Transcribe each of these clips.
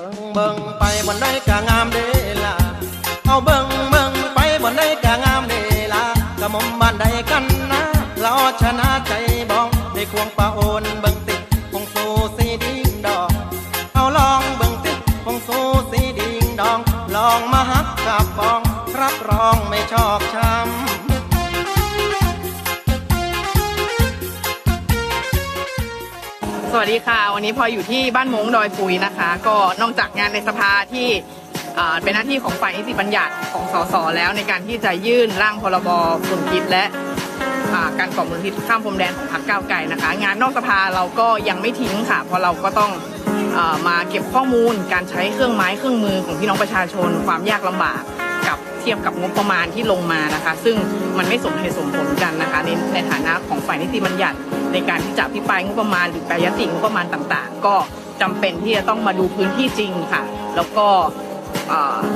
บิ่งเบิ่งไปบนได้กะงามเดล่ะเอาเบิ่งเบิ่งไปบนได้กะงามเดล่ะกะมอมบ้านใดกันนะเราชนะใจบองได้ควงปะโอนเบิ่งติดคงสู้สีดิงดองเอาลองเบิ่งติดคงสู้สีดิงดอง ลองมาฮักกับฟอง รับรองไม่ชอกช้ำ สวัสดีค่ะ วันนี้พออยู่ที่บ้านมงดอยปุยนะคะ ก็นอกจากงานในสภาที่เป็นหน้าที่ของฝ่ายนิติบัญญัติของสสแล้วในการที่จะยื่นร่างพรบฝุ่นพิษและอ่าการก่อมลพิษข้ามพรมแดนของพรรคก้าวไกลนะคะ งานนอกสภาเราก็ยังไม่ทิ้งค่ะ เพราะเราก็ต้องอมาเก็บข้อมูลการใช้เครื่องไม้เครื่องมือของพี่น้องประชาชน ความยากลำบากกับเทียบกับงบประมาณที่ลงมานะคะ ซึ่งมันไม่สมเหตุสมผลกันนะคะในในฐานะของฝ่ายนิติบัญญัติ ในการที่จะอภิปรายงบประมาณหรือแปรยติงบประมาณต่างๆ ก็จำเป็นที่จะต้องมาดูพื้นที่จริงค่ะ แล้วก็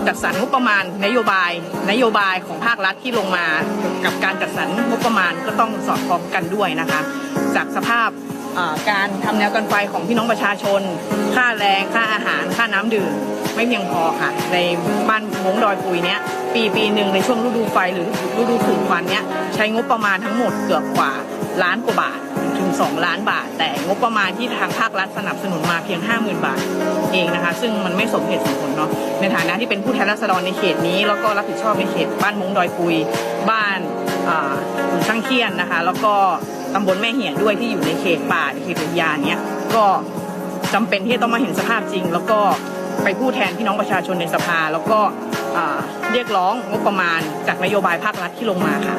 จัดสรรงบประมาณนโยบายนโยบายของภาครัฐที่ลงมา กับการจัดสรรงบประมาณก็ต้องสอดคล้องกันด้วยนะคะ จากสภาพการทำแนวกันไฟของพี่น้องประชาชน ค่าแรงค่าอาหารค่าน้ำดื่มไม่เพียงพอค่ะ ในบ้านมงดอยปุยเนี้ยปีปีหนึ่งในช่วงฤดูไฟหรือฤดูฝุ่นควันเนี้ยใช้งบประมาณทั้งหมดเกือบกว่าล้านกว่าบาท 2 ล้านบาท แต่งบประมาณที่ทางภาครัฐสนับสนุนมาเพียง 50,000 บาทเองนะคะ ซึ่งมันไม่สมเหตุสมผลเนาะในฐานะที่เป็นผู้แทนราษฎรในเขตนี้ แล้วก็รับผิดชอบในเขตบ้านมงดอยปุย บ้านอ่าขุนช่างเคียนนะคะ แล้วก็ตำบลแม่เหี่ยด้วยที่อยู่ในเขตป่าเขตอุทยานเนี้ยก็จำเป็นที่จะต้องมาเห็นสภาพจริง แล้วก็ไปผู้แทนพี่น้องประชาชนในสภา แล้วก็เรียกร้องงบประมาณจากนโยบายภาครัฐที่ลงมาค่ะ